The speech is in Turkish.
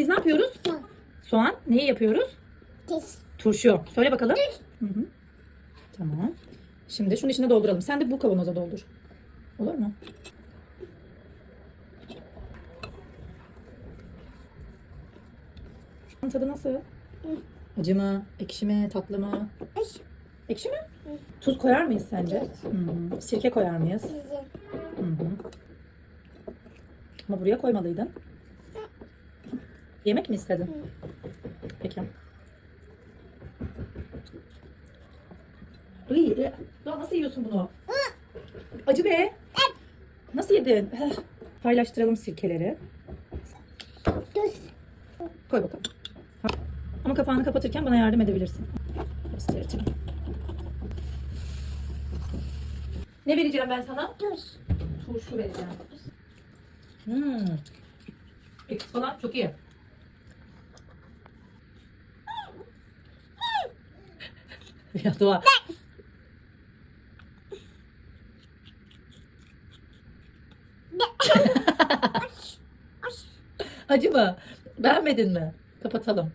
Biz ne yapıyoruz? Soğan. Neyi yapıyoruz? Diş. Turşu. Söyle bakalım. Hı hı. Tamam. Şimdi şunun içine dolduralım. Sen de bu kavanoza doldur. Olur mu? Tadı nasıl? Acı mı? Ekşi mi? Tatlı mı? Ekşi mi? Tuz koyar mıyız sence? Hı hı. Sirke koyar mıyız? Hı hı. Ama buraya koymalıydın. Yemek mi istedin? Peki. Iy, e, ya nasıl yiyorsun bunu? Acı be. Nasıl yedin? Eh. Paylaştıralım sirkeleri. Düş. Koy bakalım. Ha. Ama kapağını kapatırken bana yardım edebilirsin. Göstereceğim. Ne vereceğim ben sana? Düş. Turşu vereceğim. Hmm. Ekşi falan çok iyi. ya. Acı mı? Beğenmedin mi? Kapatalım.